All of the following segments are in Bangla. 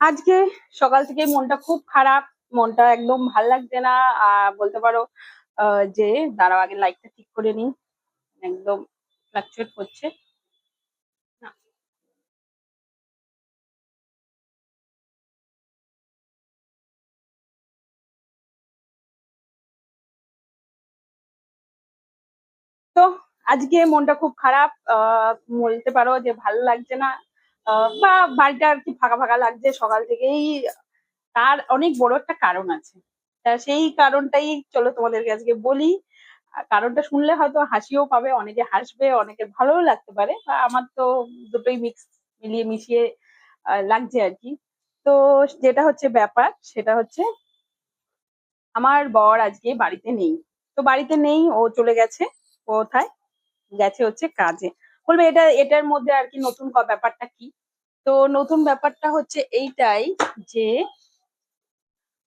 আজকে সকাল থেকে মনটা খুব খারাপ, মনটা একদম ভালো লাগছে না। আহ, বলতে পারো যে দাঁড়াও আগে লাইটটা ঠিক করে নিই। একদম ফ্লাকচুয়েট করছে। তো আজকে মনটা খুব খারাপ। আহ, বলতে পারো যে ভালো লাগছে না। বা বাড়িটা আর কি ফাঁকা ফাঁকা লাগছে সকাল থেকেই। তার অনেক বড় একটা কারণ আছে। তা সেই কারণটাই চলো তোমাদেরকে আজকে বলি। কারণটা শুনলে হয়তো হাসিও পাবে, অনেকে হাসবে অনেকে ভালোও লাগতে পারে। বা আমার তো দুটোই মিক্স মিলিয়ে মিশিয়ে লাগছে আর কি। তো যেটা হচ্ছে ব্যাপার, সেটা হচ্ছে আমার বর আজকে বাড়িতে নেই। তো বাড়িতে নেই, ও চলে গেছে কোথায়? গেছে হচ্ছে কাজে। বলবে এটা, এটার মধ্যে আর কি নতুন ব্যাপারটা কি? তো নতুন ব্যাপারটা হচ্ছে এইটাই যে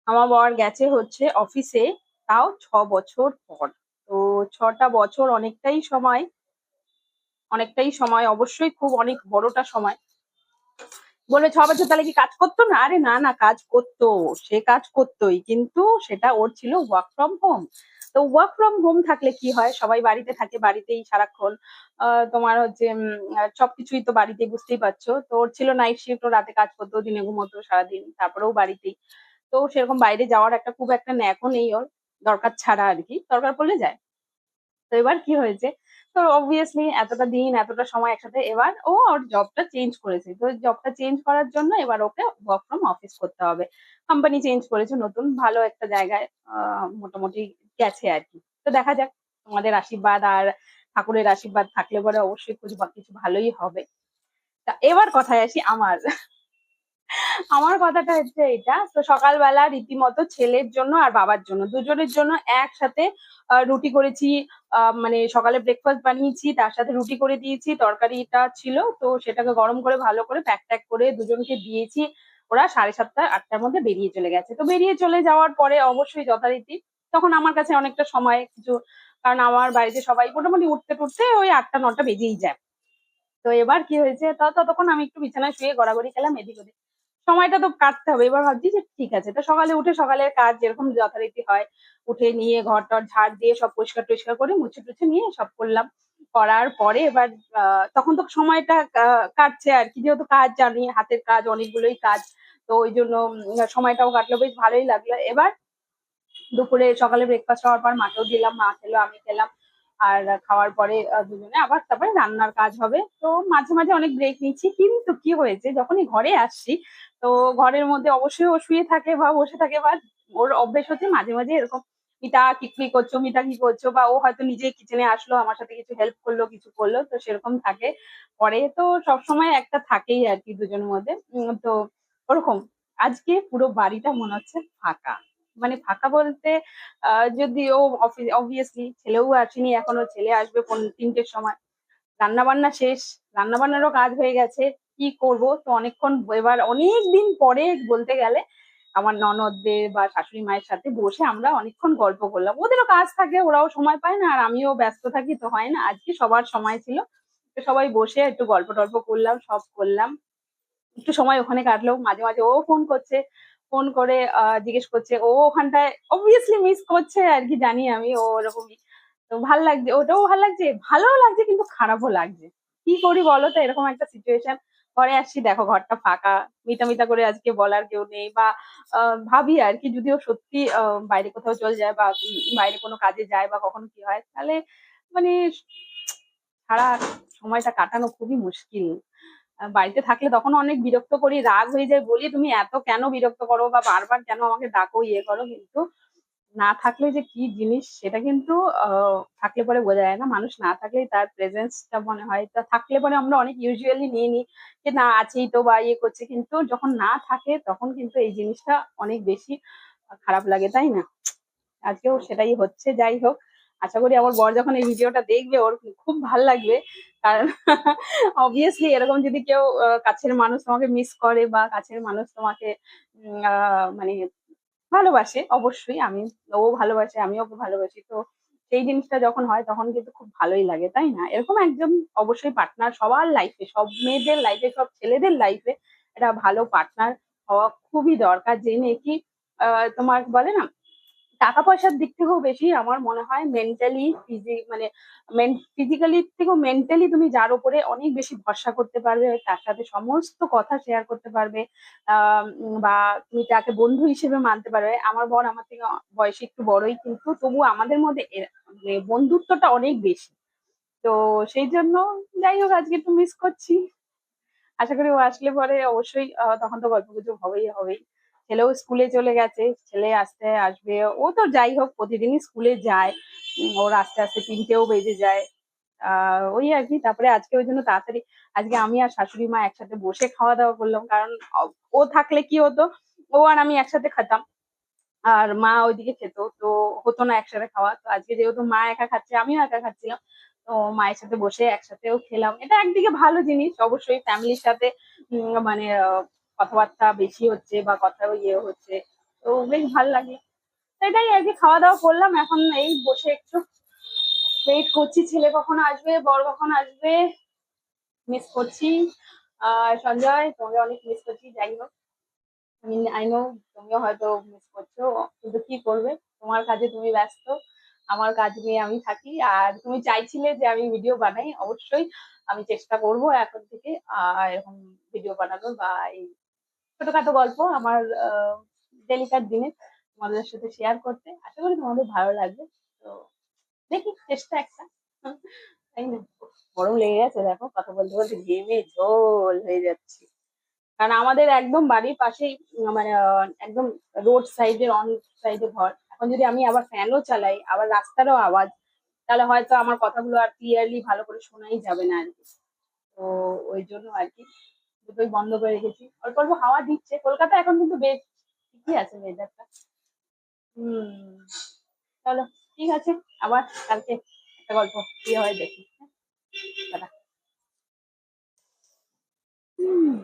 আমার বর গেছে হচ্ছে অফিসে তাও ছ বছর পর। তো ছটা বছর অনেকটাই সময় অনেকটাই সময়, অবশ্যই খুব অনেক বড়টা সময়। বলবে, ছ বছর তাহলে কি কাজ করতো না? আরে না না, কাজ করতো। সে কাজ করতোই, কিন্তু সেটা ওর ছিল ওয়ার্ক ফ্রম হোম তো ওয়ার্ক ফ্রম হোম থাকলে কি হয়? সবাই বাড়িতে থাকে, বাড়িতেই সারাক্ষণ। তোমার হচ্ছে সবকিছুই তো বাড়িতে বুঝতেই পারছ। তো ওর ছিল নাইট শিফট ও রাতে কাজ করতো, দিনে ঘুমোতো সারাদিন। তারপরেও বাড়িতেই। তো সেরকম বাইরে যাওয়ার একটা খুব একটা ন্যাকও নেই ওর। দরকার ছাড়া আর কি। দরকার পড়লে যায়। তো এবার কি হয়েছে? তো অবভিয়াসলি এতটা দিন, এতটা সময় একসাথে। এবার ও ওর জবটা চেঞ্জ করেছে। তো জবটা চেঞ্জ করার জন্য এবার ওকে ওয়ার্ক ফ্রম অফিস করতে হবে। কোম্পানি চেঞ্জ করেছে, নতুন ভালো একটা জায়গায় মোটামুটি গেছে আর কি। তো দেখা যাক, তোমাদের আশীর্বাদ আর ঠাকুরের আশীর্বাদ থাকলে পরে অবশ্যই কিছু কিছু ভালোই হবে। তা এবার কথায় আসি আমার। আমার কথাটা হচ্ছে এটা, তো সকালবেলা রীতিমতো ছেলের জন্য আর বাবার জন্য, দুজনের জন্য একসাথে রুটি করেছি মানে সকালে ব্রেকফাস্ট বানিয়েছি, তার সাথে রুটি করে দিয়েছি, তরকারিটা ছিল, তো সেটাকে গরম করে ভালো করে প্যাক ট্যাক করে দুজনকে দিয়েছি। ওরা সাড়ে সাতটা, আটটার মধ্যে বেরিয়ে চলে গেছে। তো বেরিয়ে চলে যাওয়ার পরে অবশ্যই যথারীতি তখন আমার কাছে অনেকটা সময়, কিছু, কারণ আমার বাড়িতে সবাই মোটামুটি উঠতে টুটতে ওই আটটা, নটা বেজেই যায়। তো এবার কি হয়েছে ততক্ষণ আমি একটু বিছানায় শুয়ে গড়াগড়ি খেলাম এদিক ওদিক। সময়টা তো কাটতে হবে, এবার ভাবছি যে ঠিক আছে। তো সকালে উঠে সকালের কাজ যেরকম যথারীতি হয়, উঠে নিয়ে ঘর টর ঝাড় দিয়ে সব পরিষ্কার টরিষ্কার করে মুছে টুছে নিয়ে সব করলাম। করার পরে এবার তখন তো সময়টা কাটছে আর কি। যেহেতু কাজ জানি, হাতের কাজ, অনেকগুলোই কাজ। তো ওই জন্য সময়টাও কাটলো, বেশ ভালোই লাগল। এবার দুপুরে সকালে ব্রেকফাস্ট হওয়ার পর মাকেও দিলাম, মা খেলো, আমি খেলাম। আর খাওয়ার পরে দুজনে আবার তারপরে রান্নার কাজ হবে। তো মাঝে মাঝে অনেক ব্রেক নিচ্ছি, কিন্তু কি হয়েছে, যখনই ঘরে আসছি, তো ঘরের মধ্যে অবশ্যই ও শুয়ে থাকে বা বসে থাকে বা ওর অভ্যেস হচ্ছে মাঝে মাঝে এরকম, মিতা, কি কি করছ? মিতা, কি করছ? বা ও হয়তো নিজেই কিচেনে আসলো, আমার সাথে কিছু হেল্প করল, কিছু করল, তো সেরকম থাকে। পরে তো সবসময় একটা থাকেই আর কি দুজনের মধ্যে। তো ওরকম। আজকে পুরো বাড়িটা মনে হচ্ছে ফাঁকা। মানে ফাঁকা বলতে আহ, যদি ও অফিস অবভিয়াসলি ছেলেও আসেনি এখনও ছেলে আসবে তিনটের সময়। রান্না বান্না শেষ। রান্না বান্নারও কাজ হয়ে গেছে। কি করব? তো অনেকক্ষণ এবার অনেক দিন পরে বলতে গেলে আমার ননদদের বা শাশুড়ি মায়ের সাথে বসে আমরা অনেকক্ষণ গল্প করলাম। ওদেরও কাজ থাকে ওরাও সময় পায় না আর আমিও ব্যস্ত থাকি তো হয় না। আজকে সবার সময় ছিল। তো সবাই বসে একটু গল্প টল্প করলাম সব করলাম। একটু সময় ওখানে কাটলো। মাঝে মাঝে ও ফোন করছে ফোন করে জিজ্ঞেস করছে, ও ওখানটায় অবভিয়াসলি মিস করছে আর কি জানি আমি, ও ওরকমই। তো ভালো লাগছে, ওটাও ভালো লাগছে, ভালোও লাগছে কিন্তু খারাপও লাগছে। কি করি বলো তো, এরকম একটা সিচুয়েশন ঘরে আসছি, দেখো ঘরটা ফাঁকা মিটা মিটা করে আজকে বলার কেউ নেই বা ভাবি আর কি, যদিও সত্যি বাইরে কোথাও চলে যায় বা বাইরে কোনো কাজে যায় বা কখনো কি হয়, তাহলে মানে সারা সময়টা কাটানো খুবই মুশকিল। বাড়িতে থাকলে তখন অনেক বিরক্ত করি, রাগ হয়ে যায়, বলি, তুমি এত কেন বিরক্ত করো বা বারবার কেন আমাকে ডাকো ইয়ে করো? কিন্তু না থাকলে যে কি জিনিস, সেটা কিন্তু থাকলে পরে বোঝা যায় না। মানুষ না থাকলেই তার প্রেজেন্সটা মনে হয়। তা থাকলে পরে আমরা অনেক ইউজুয়ালি নিয়ে নিই যে, না, আছেই তো বা ইয়ে করছে। কিন্তু যখন না থাকে, তখন কিন্তু এই জিনিসটা অনেক বেশি খারাপ লাগে, তাই না? আজকেও সেটাই হচ্ছে, যাই হোক। আশা করি আমার বর যখন এই ভিডিওটা দেখবে ওর খুব ভালো লাগবে। কারণ অবভিয়াসলি এরকম যদি কেউ কাছের মানুষ তোমাকে মিস করে বা কাছের মানুষ তোমাকে মানে ভালোবাসে অবশ্যই আমি ও ভালোবাসে আমিও ওকে ভালোবাসি। তো সেই জিনিসটা যখন হয় তখন কিন্তু খুব ভালোই লাগে তাই না? এরকম একজন অবশ্যই পার্টনার সবার লাইফে সব মেয়েদের লাইফে সব ছেলেদের লাইফে একটা ভালো পার্টনার হওয়া খুবই দরকার। জেনে কি আহ, তোমার বলে না টাকা পয়সার দিক থেকেও বেশি আমার মনে হয় মেন্টালি ফিজি মানে ফিজিক্যালি থেকেও মেন্টালি তুমি যার উপরে অনেক বেশি ভরসা করতে পারবে, তার সাথে সমস্ত কথা শেয়ার করতে পারবে বা তুমি তাকে বন্ধু হিসেবে মানতে পারবে। আমার বোন আমার থেকে বয়সে একটু বড়ই কিন্তু তবু আমাদের মধ্যে মানে বন্ধুত্বটা অনেক বেশি। তো সেই জন্য যাই হোক আজকে একটু মিস করছি। আশা করি ও আসলে পরে অবশ্যই তখন তো গল্প গুজব হবেই হবেই। ছেলেও স্কুলে চলে গেছে, ছেলে আসতে আসবে, ও তো যাই হোক প্রতিদিনই স্কুলে যায় ওর আস্তে আস্তে তিনটেও বেজে যায় ওই আর কি, তারপরে আজকে ওই জন্য তাড়াতাড়ি, আজকে আমি আর শাশুড়ি মা একসাথে বসে খাওয়া দাওয়া করলাম, কারণ ও থাকলে কি হতো, ও আর আমি একসাথে খেতাম, আর মা ওইদিকে খেত, তো হতো না একসাথে খাওয়া, তো আজকে যেহেতু মা একা খাচ্ছে, আমিও একা খাচ্ছিলাম, তো মায়ের সাথে বসে একসাথেও খেলাম, এটা একদিকে ভালো জিনিস, অবশ্যই ফ্যামিলির সাথে মানে কথাবার্তা বেশি হচ্ছে বা কথা ইয়ে হচ্ছে। তো বেশ ভালো লাগে। সেটাই আর কি খাওয়া দাওয়া করলাম। এখন এই বসে একটু ওয়েট করছি ছেলে কখন আসবে বর কখন আসবে মিস করছি। আর সঞ্জয় তোমাকে অনেক মিস করছি যাই হোক। আই নো তুমিও হয়তো মিস করছ কিন্তু কি করবে? তোমার কাজে তুমি ব্যস্ত আমার কাজ নিয়ে আমি থাকি। আর তুমি চাইছিলে যে আমি ভিডিও বানাই অবশ্যই আমি চেষ্টা করব এখন থেকে আহ, এরকম ভিডিও বানানোর বা এই ছোটখাটো গল্প আমার ডেলিকার দিনে তোমাদের সাথে শেয়ার করতে। আশা করি তোমাদের ভালো লাগবে। তো দেখি, চেষ্টা একটা। তাই না? গরম লেগে গেছে, দেখো, কথা বলতে বলতে ঘেমে ঝোল হয়ে যাচ্ছে। কারণ আমাদের একদম বাড়ির পাশেই মানে একদম রোড সাইডের অন সাইডে ঘর। এখন যদি আমি আবার ফ্যানও চালাই, আবার রাস্তারও আওয়াজ, তাহলে হয়তো আমার কথাগুলো আর ক্লিয়ারলি ভালো করে শোনাই যাবে না আর কি। তো ওই জন্য আর কি। দুটোই বন্ধ করে রেখেছি। অল্প অল্প হাওয়া দিচ্ছে। কলকাতা এখন কিন্তু বেশ ঠিকই আছে ওয়েদারটা হুম, চলো, ঠিক আছে। আবার কালকে একটা গল্প কি হয় দেখি। হ্যাঁ, দাদা হুম।